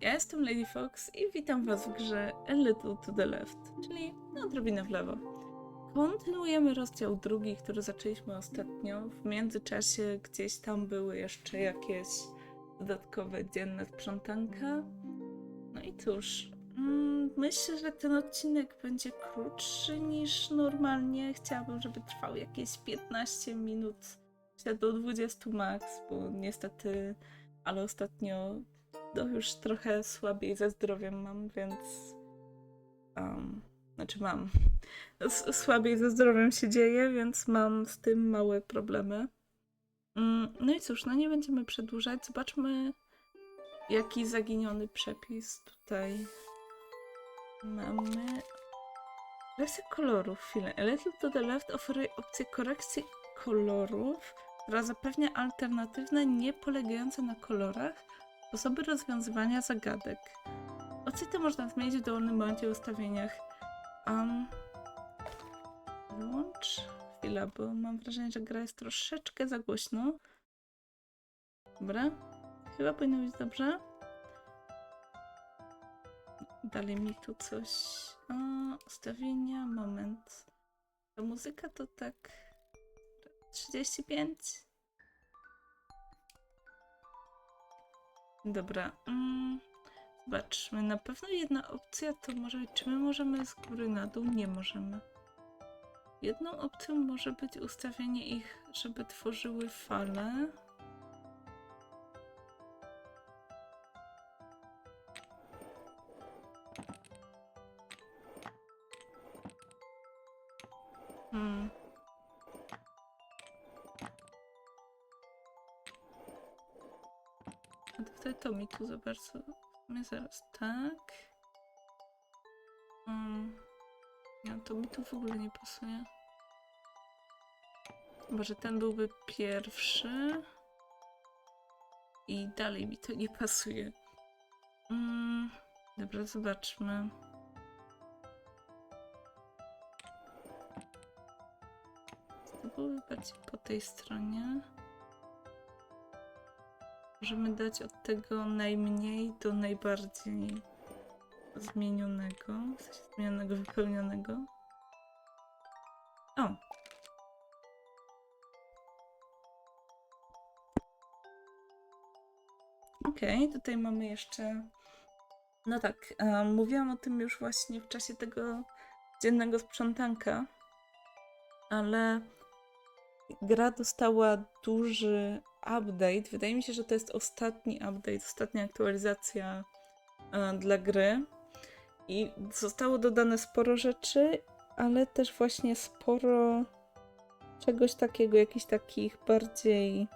ja jestem Lady Fox i witam was w grze A Little to the Left, czyli no, odrobinę w lewo. Kontynuujemy rozdział drugi, który zaczęliśmy ostatnio. W międzyczasie gdzieś tam były jeszcze jakieś dodatkowe dzienne sprzątanka. No i cóż, mm, myślę, że ten odcinek będzie krótszy niż normalnie. Chciałabym, żeby trwał jakieś 15 minut, do 20 max, bo niestety, ale ostatnio no już trochę słabiej ze zdrowiem mam, więc. Um, znaczy mam. Słabiej ze zdrowiem się dzieje, więc mam z tym małe problemy. Mm, No i cóż, no nie będziemy przedłużać. Zobaczmy, jaki zaginiony przepis tutaj mamy. Korekcja kolorów. Chwilę. Little to the Left oferuje opcję korekcji kolorów, która zapewnia alternatywne, nie polegające na kolorach, sposoby rozwiązywania zagadek. Te można zmienić w dowolnym momencie w ustawieniach. Um, wyłącz. Chwila, bo mam wrażenie, że gra jest troszeczkę za głośno. Dobra. Chyba powinno być dobrze. Dalej mi tu coś. A, ustawienia, moment. Ta muzyka to tak. 35. Dobra. Mm, zobaczmy. Na pewno jedna opcja to może czy my możemy z góry na dół? Nie możemy. Jedną opcją może być ustawienie ich, żeby tworzyły fale. Co my zaraz tak. Mm. No to mi tu w ogóle nie pasuje. Może ten byłby pierwszy. I dalej mi to nie pasuje. Mm. Dobra, zobaczmy. To byłoby bardziej po tej stronie. Możemy dać od tego najmniej do najbardziej zmienionego, w sensie zmienionego, wypełnionego. O! Okej, tutaj mamy jeszcze. No tak, e, mówiłam o tym już właśnie w czasie tego dziennego sprzątanka, ale gra dostała duży update. Wydaje mi się, że to jest ostatni update, ostatnia aktualizacja e, dla gry. I zostało dodane sporo rzeczy, ale też właśnie sporo czegoś takiego, jakichś takich bardziej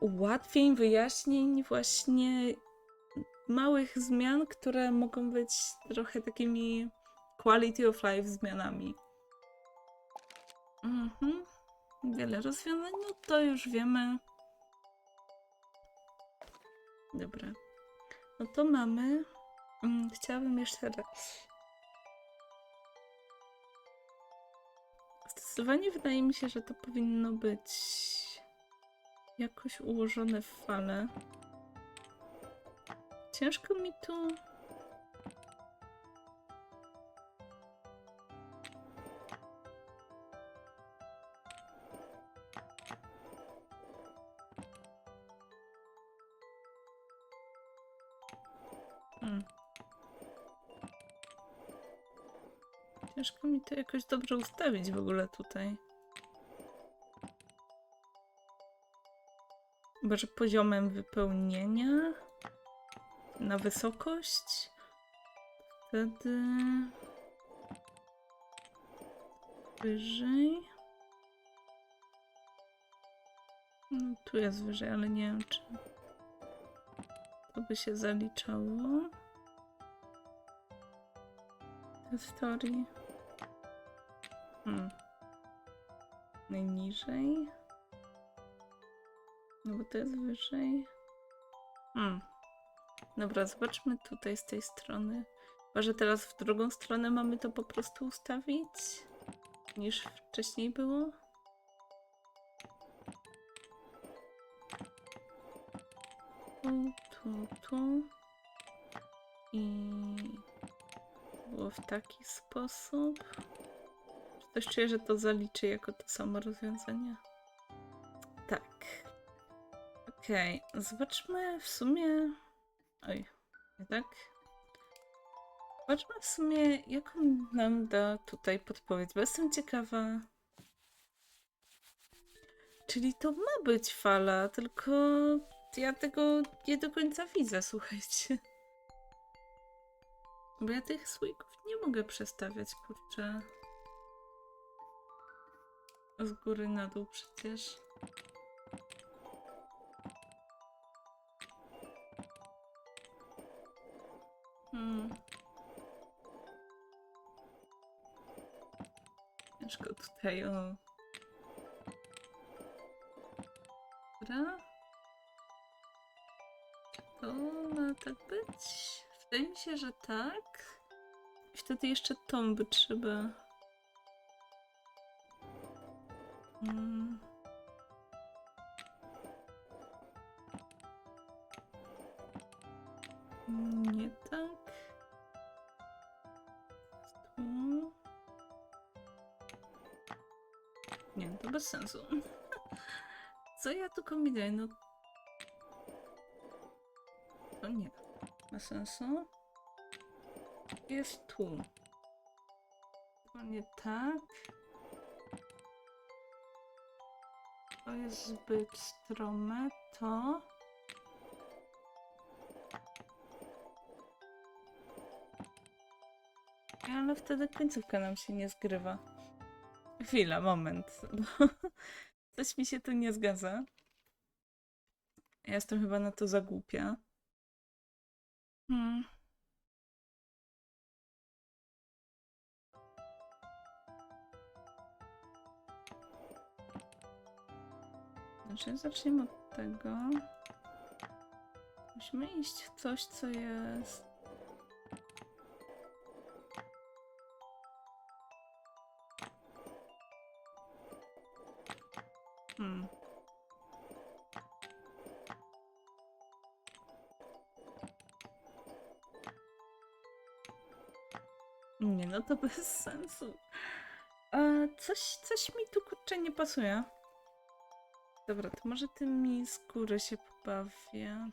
ułatwień, wyjaśnień, właśnie małych zmian, które mogą być trochę takimi quality of life zmianami. Mhm. Wiele rozwiązań, no to już wiemy. Dobra. No to mamy. Mm, Chciałabym jeszcze raz. Zdecydowanie wydaje mi się, że to powinno być jakoś ułożone w fale. Ciężko mi tu. Ciężko mi to jakoś dobrze ustawić w ogóle tutaj. Może poziomem wypełnienia na wysokość. Wtedy wyżej. No, tu jest wyżej, ale nie wiem, czy to by się zaliczało. W teorii. Hmm. Najniżej. No bo to jest wyżej. Hmm. Dobra, zobaczmy tutaj z tej strony. Chyba, że teraz w drugą stronę mamy to po prostu ustawić, niż wcześniej było. Tu tu, tu. I było w taki sposób. Coś czuję, że to zaliczy jako to samo rozwiązanie. Tak. Okej, zobaczmy w sumie. Oj, nie tak. Zobaczmy w sumie, jaką nam da tutaj podpowiedź, bo jestem ciekawa. Czyli to ma być fala, tylko ja tego nie do końca widzę, słuchajcie. Bo ja tych słoików nie mogę przestawiać, kurczę. Z góry na dół przecież. Hmm. Ciężko tutaj, o. Dobra. To ma tak być? Wydaje mi się, że tak. Wtedy jeszcze tą by trzeba. Mm. Nie tak. Tu. Nie, to bez sensu. Co ja tu kombinuję? No. To nie. Ma sensu. Jest tu. To nie tak. To jest zbyt strome. To. Ale wtedy końcówka nam się nie zgrywa. Chwila, moment. Coś mi się tu nie zgadza. Ja jestem chyba na to za głupia. Hmm. Znaczy, zaczniemy od tego. Musimy iść w coś, co jest. Hmm. Nie, no to bez sensu. E, coś, coś mi tu kurczę nie pasuje. Dobra, to może tymi z góry się pobawię.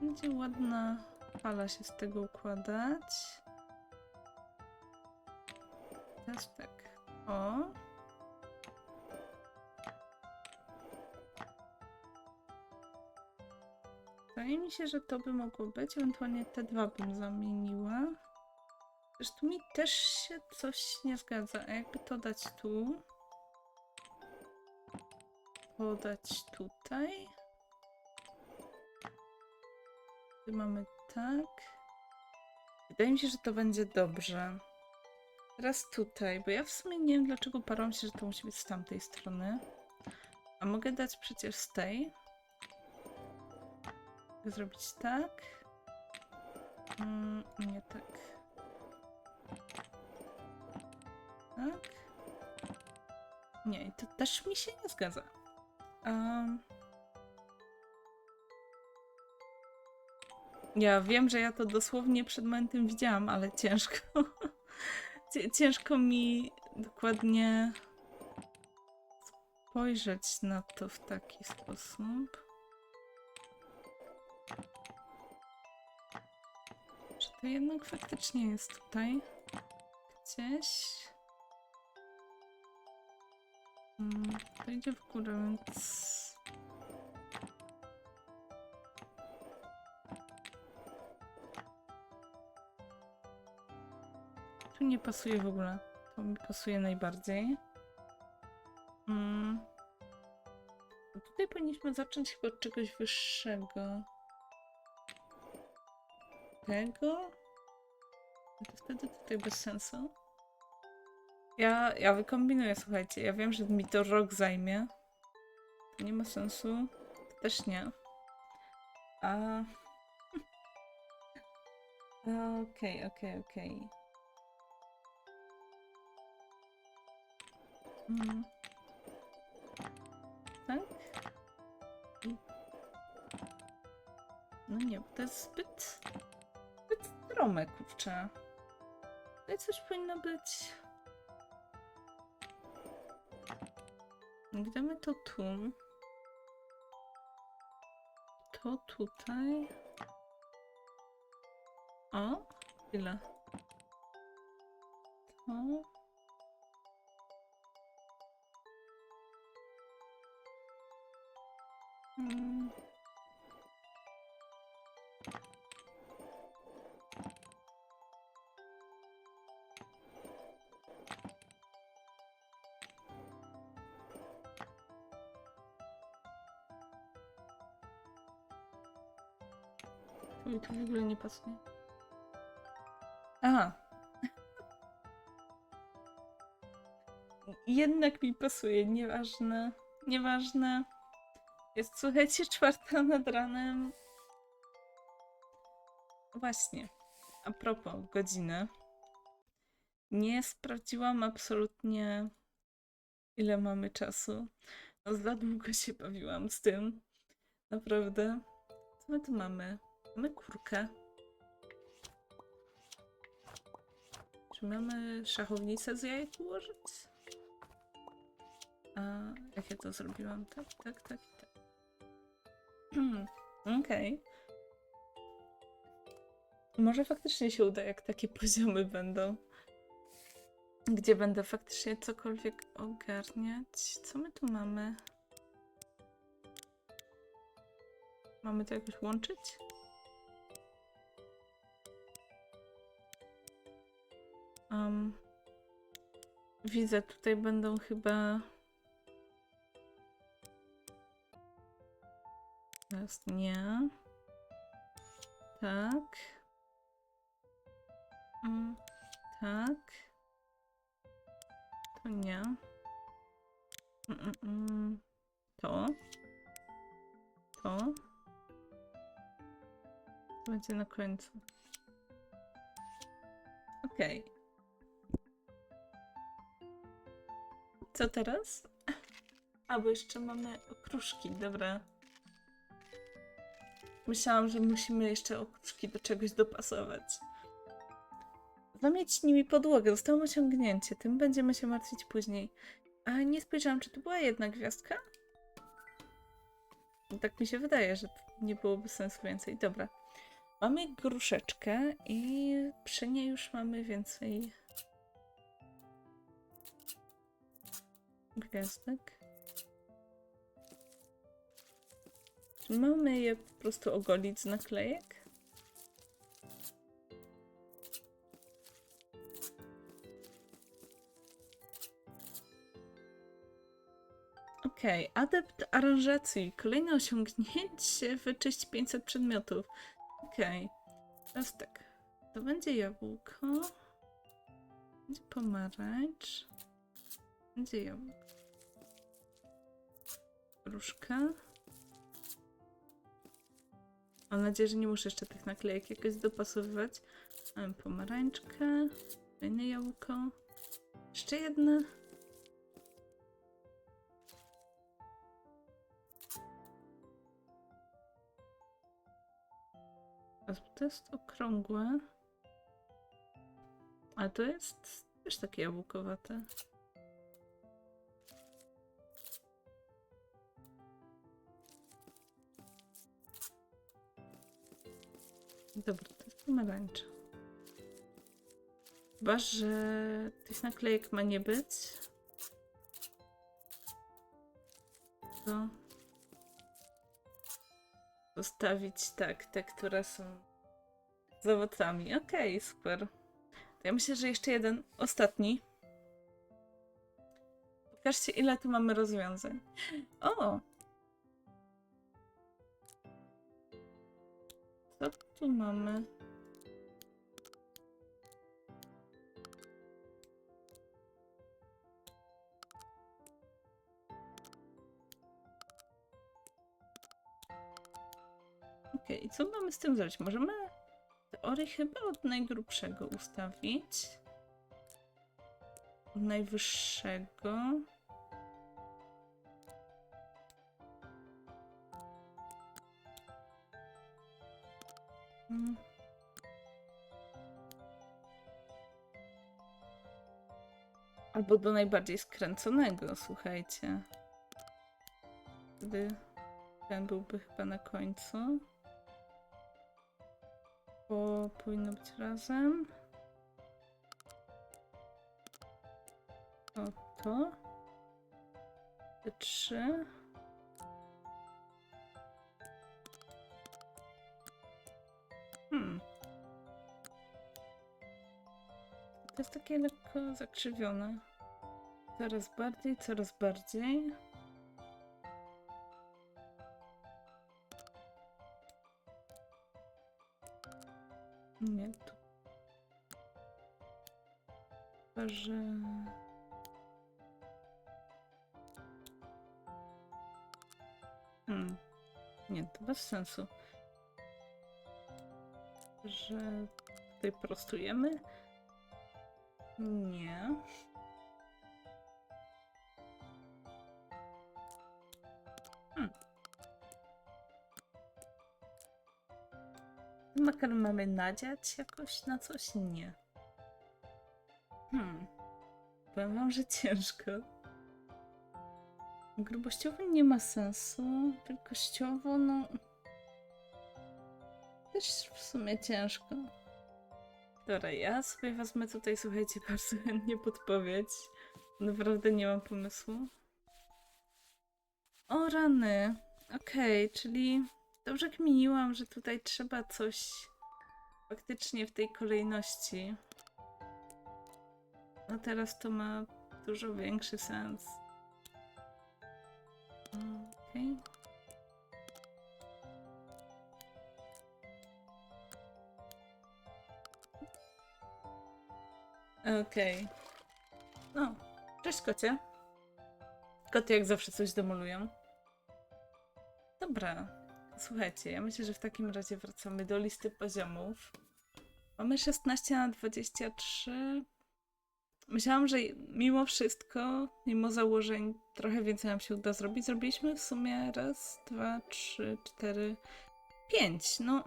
Będzie ładna fala się z tego układać. Teraz tak. O. Wydaje mi się, że to by mogło być. Ewentualnie te dwa bym zamieniła. Zresztą mi też się coś nie zgadza. A jakby to dać tu? Podać tutaj. Tu mamy tak. Wydaje mi się, że to będzie dobrze. Teraz tutaj, bo ja w sumie nie wiem dlaczego parłam się, że to musi być z tamtej strony. A mogę dać przecież z tej. Mogę zrobić tak. Mm, nie tak. Tak. Nie, to też mi się nie zgadza. Um. Ja wiem, że ja to dosłownie przed momentem widziałam, ale ciężko. Ciężko mi dokładnie spojrzeć na to w taki sposób. Czy to jednak faktycznie jest tutaj? Gdzieś? Mm, to idzie w górę, więc... Tu nie pasuje w ogóle. To mi pasuje najbardziej. Mm. No Tutaj powinniśmy zacząć chyba od czegoś wyższego. Tego? To wtedy tutaj bez sensu. Ja, ja wykombinuję, słuchajcie. Ja wiem, że mi to rok zajmie. To nie ma sensu. To też nie. A... Okej, okej, okej. Mm. Tak? No nie, bo to jest zbyt... zbyt strome, kurczę. Tutaj coś powinno być... Gdyby to tu... To tutaj... O, ile? To... Mm. Mi tu w ogóle nie pasuje. Aha. Jednak mi pasuje, nieważne. Nieważne. Jest, słuchajcie, czwarta nad ranem. Właśnie. A propos godziny. Nie sprawdziłam absolutnie, ile mamy czasu. No, za długo się bawiłam z tym. Naprawdę. Co my tu mamy? Mamy kurkę. Czy mamy szachownicę z jajek ułożyć? A jak ja to zrobiłam? Tak, tak, tak, tak. Okej. Może faktycznie się uda, jak takie poziomy będą. Gdzie będę faktycznie cokolwiek ogarniać. Co my tu mamy? Mamy to jakoś łączyć? Um, widzę, tutaj będą chyba. Nie. Tak. Mm, tak. To nie. Mm, mm, mm. To. To. To będzie na końcu. Okej. Co teraz? A, bo jeszcze mamy okruszki, dobra. Myślałam, że musimy jeszcze okruszki do czegoś dopasować. Zamieć nimi podłogę, zostało osiągnięcie. Tym będziemy się martwić później. A nie spojrzałam, czy to była jedna gwiazdka? Tak mi się wydaje, że nie byłoby sensu więcej. Dobra. Mamy gruszeczkę i przy niej już mamy więcej gwiazdek. Czy mamy je po prostu ogolić z naklejek? Okej, adept aranżacji. Kolejne osiągnięcie, wyczyść 500 przedmiotów. Okej, teraz tak. To będzie jabłko. Będzie pomarańcz. Będzie jabłko. Gruszka. Mam nadzieję, że nie muszę jeszcze tych naklejek jakoś dopasowywać. Mam pomarańczkę. Kolejne jabłko. Jeszcze jedno. A to jest okrągłe. A to jest też takie jabłkowate. Dobra, to jest pomarańcza. Chyba, że tych naklejek ma nie być. To zostawić tak, te, które są z owocami. Okej, super. To ja myślę, że jeszcze jeden, ostatni. Pokażcie, ile tu mamy rozwiązań. O! Tu mamy? Okej, co mamy z tym zrobić? Możemy teorię chyba od najgrubszego ustawić. Od najwyższego. Albo do najbardziej skręconego, słuchajcie. Wtedy ten byłby chyba na końcu. Bo powinno być razem. O, to. Te trzy. Hmm. To jest takie lekko zakrzywione. Coraz bardziej, coraz bardziej. Nie, tu. Chyba, że... Hmm. Nie, to bez sensu. Że tutaj prostujemy? Nie. Makaron mamy nadziać jakoś na coś? Nie. Hmm. Powiem wam, że ciężko. Grubościowo nie ma sensu. Wielkościowo, no. Też w sumie ciężko. Dobra, ja sobie wezmę tutaj, słuchajcie, bardzo chętnie podpowiedź. Naprawdę nie mam pomysłu. O rany. Okej, czyli dobrze kminiłam, że tutaj trzeba coś faktycznie w tej kolejności. No teraz to ma dużo większy sens. Okej. Okej. No, cześć kocie. Koty jak zawsze coś demolują. Dobra, słuchajcie, ja myślę, że w takim razie wracamy do listy poziomów. Mamy 16 na 23. Myślałam, że mimo wszystko, mimo założeń, trochę więcej nam się uda zrobić. Zrobiliśmy w sumie raz, dwa, trzy, cztery, pięć. No.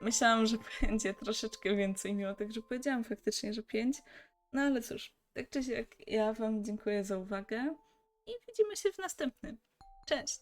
Myślałam, że będzie troszeczkę więcej, mimo tego, że powiedziałam faktycznie, że pięć. No ale cóż, tak czy siak, ja Wam dziękuję za uwagę i widzimy się w następnym. Cześć!